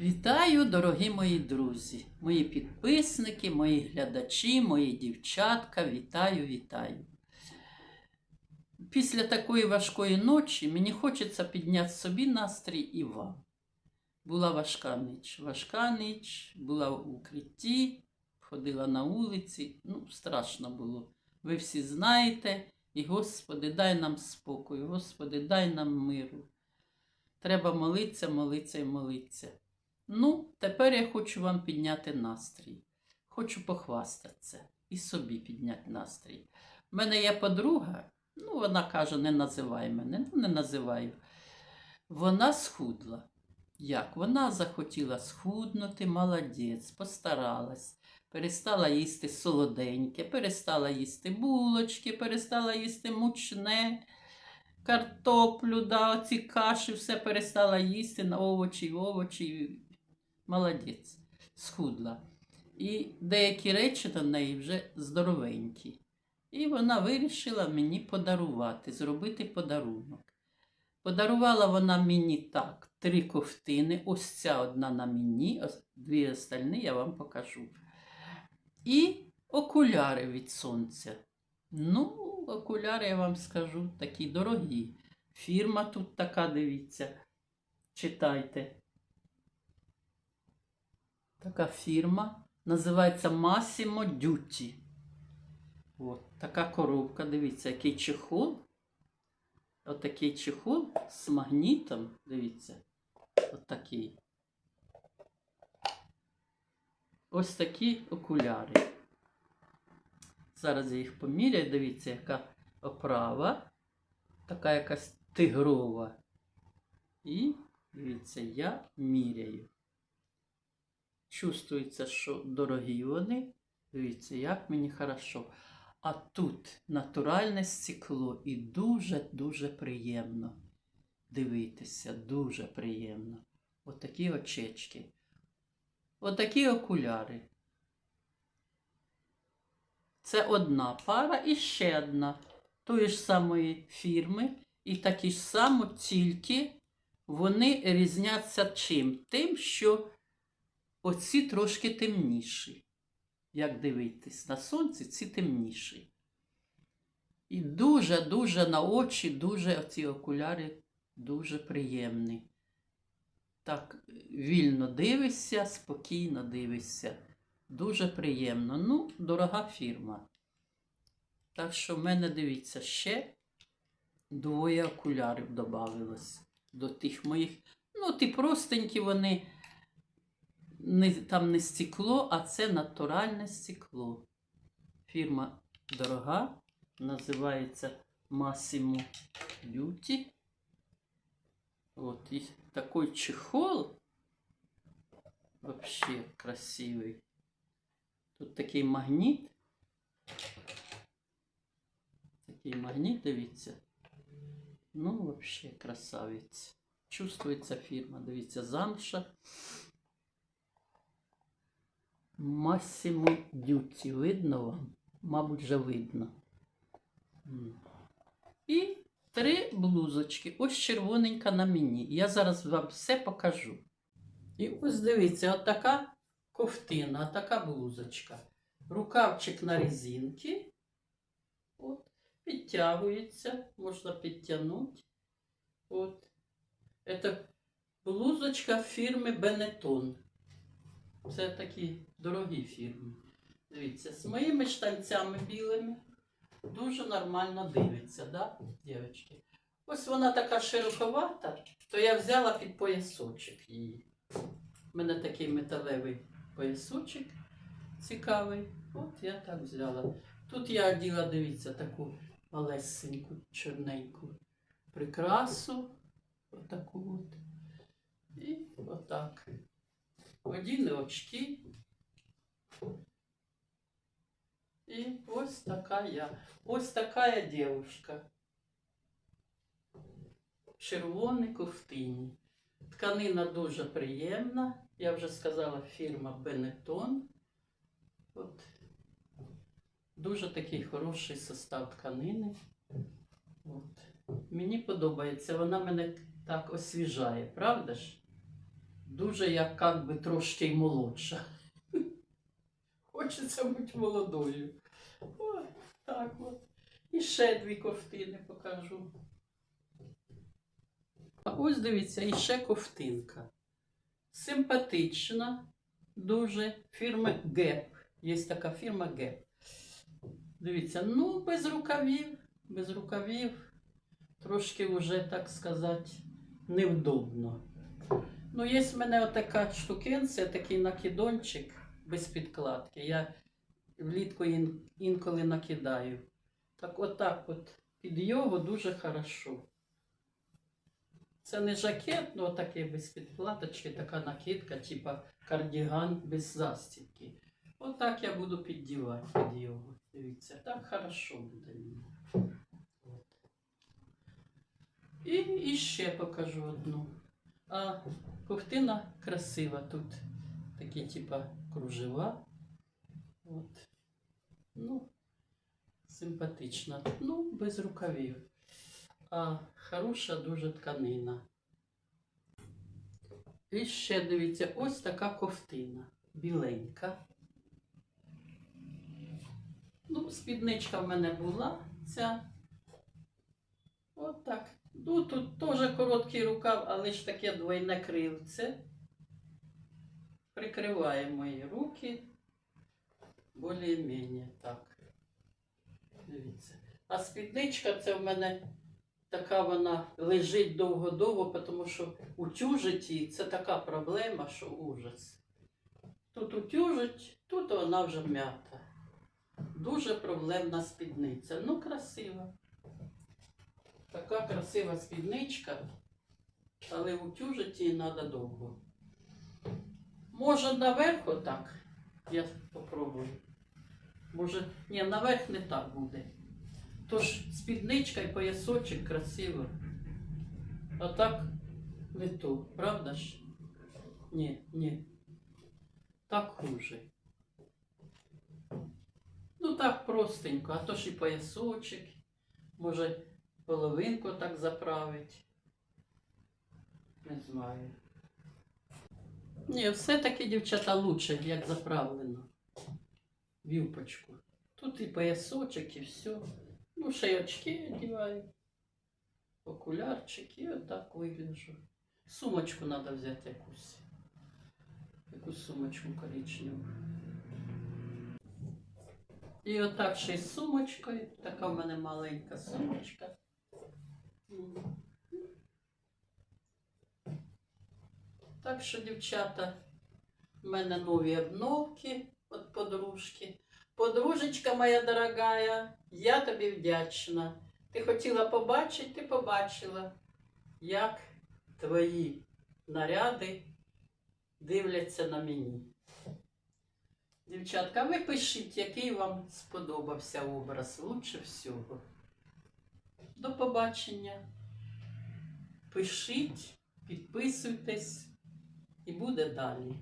Вітаю, дорогі мої друзі, мої підписники, мої глядачі, мої дівчатка. Вітаю, вітаю. Після такої важкої ночі мені хочеться підняти собі настрій і вам. Була важка ніч. Важка ніч, була в укритті, ходила на вулиці. Ну, страшно було. Ви всі знаєте. І, Господи, дай нам спокою, Господи, дай нам миру. Треба молитися, молитися і молитися. Ну, тепер я хочу вам підняти настрій. Хочу похвастатися і собі підняти настрій. У мене є подруга, ну, вона каже, не називай мене, ну не називаю. Вона схудла. Як? Вона захотіла схуднути, молодець, постаралась. Перестала їсти солоденьке, перестала їсти булочки, перестала їсти мучне, картоплю, да, ці каші, все перестала їсти на овочі, овочі. Молодець, схудла. І деякі речі на неї вже здоровенькі. І вона вирішила мені подарувати, зробити подарунок. Подарувала вона мені так, три ковтини. Ось ця одна на мені, дві остальні я вам покажу. І окуляри від сонця. Ну, окуляри, я вам скажу, такі дорогі. Фірма тут така, дивіться. Читайте. Така фірма. Називається Massimo Dutti. От, така коробка, дивіться, який чехол. Отакий чехол з магнітом. Дивіться. Отакий. Ось такі окуляри. Зараз я їх поміряю. Дивіться, яка оправа. Така якась тигрова. І дивіться, я міряю. Чувствується, що дорогі вони. Дивіться, як мені хорошо. А тут натуральне стекло і дуже-дуже приємно дивитися, дуже приємно. Отакі очечки. Отакі окуляри. Це одна пара і ще одна тої ж самої фірми. І такі ж само, тільки вони різняться чим? Тим, що оці трошки темніші. Як дивитись, на сонці ці темніші. І дуже-дуже на очі, дуже оці окуляри дуже приємні. Так, вільно дивишся, спокійно дивишся. Дуже приємно. Ну, дорога фірма. Так що в мене, дивіться, ще двоє окулярів додавилось до тих моїх. Ну, ті простенькі вони не, там не стекло, а це натуральне стекло. Фірма дорога, називається Massimo Duty. От, і такий чехол. Вообще красивий. Тут такий магніт. Такий магніт, дивіться. Ну, вообще красавець. Чувствується фірма, дивіться, замша. Massimo Duty. Видно вам? Мабуть, вже видно. І три блузочки. Ось червоненька на мені. Я зараз вам все покажу. І ось дивіться, от така ковтина, така блузочка. Рукавчик на резинці. От, підтягується, можна підтягнути. От. Це блузочка фірми Benetton. Це такі дорогі фірми. Дивіться, з моїми штанцями білими дуже нормально дивиться, да, дівчатки? Ось вона така широковата, то я взяла під поясочок її. У мене такий металевий поясочок цікавий. От я так взяла. Тут я оділа, дивіться, таку малесеньку, чорненьку прикрасу. Отаку от. І отак. Оділи очки. І ось така я. Ось така я. Червоний ковтині. Тканина дуже приємна. Я вже сказала, фірма Benetton. От. Дуже такий хороший состав тканини. От. Мені подобається, вона мене так освіжає, правда ж? Дуже як, би трошки й молодша. Хочеться бути молодою. Ой, так от. І ще дві ковтини покажу. А ось дивіться, і ще ковтинка. Симпатична, дуже фірми ГЕП. Є така фірма ГЕП. Дивіться, ну, без рукавів, без рукавів. Трошки вже, так сказати, невдобно. Ну, є в мене отака штукенція, такий накидончик без підкладки. Я влітку ін- інколи накидаю. Так отак от під його дуже хорошо. Це не жакет, ну такий без підкладочки, така накидка, типа кардіган без застібки. Отак я буду піддівати під його. Дивіться, так хорошо буде. І, і ще покажу одну. А ковтина красива тут. Такі, типа, кружева. От. Ну, симпатична. Ну, без рукавів. А хороша дуже тканина. І ще дивіться, ось така ковтина. Біленька. Ну, спідничка в мене була ця. От так. Ну, тут теж короткий рукав, але ж таке двойне крильце. Прикриває мої руки. Более-менее так. Дивіться. А спідничка це в мене така вона лежить довго-довго, тому що утюжить її це така проблема, що ужас. Тут утюжить, тут вона вже м'ята. Дуже проблемна спідниця. Ну, красива. Така красива спідничка, але утюжить її треба довго. Може наверх отак. Я попробую. Може, ні, наверх не так буде. Тож спідничка і поясочок красиво. А так не то, правда ж? Ні, ні. Так хуже. Ну так простенько, а то ж і поясочок. Може, половинку так заправить. Не знаю. Ні, все-таки, дівчата, лучше, як заправлено. В юбочку. Тут і поясочок, і все. Ну, ще й очки одіваю. Окулярчик і отак вигляджу. Сумочку треба взяти якусь. Якусь сумочку коричневу. І отак ще й сумочкою. Така в мене маленька сумочка. Так що, дівчата, в мене нові обновки від подружки. Подружечка моя дорогая, я тобі вдячна. Ти хотіла побачити, ти побачила, як твої наряди дивляться на мені. Дівчатка, ви пишіть, який вам сподобався образ лучше всього. До побачення. Пишіть, підписуйтесь і буде далі.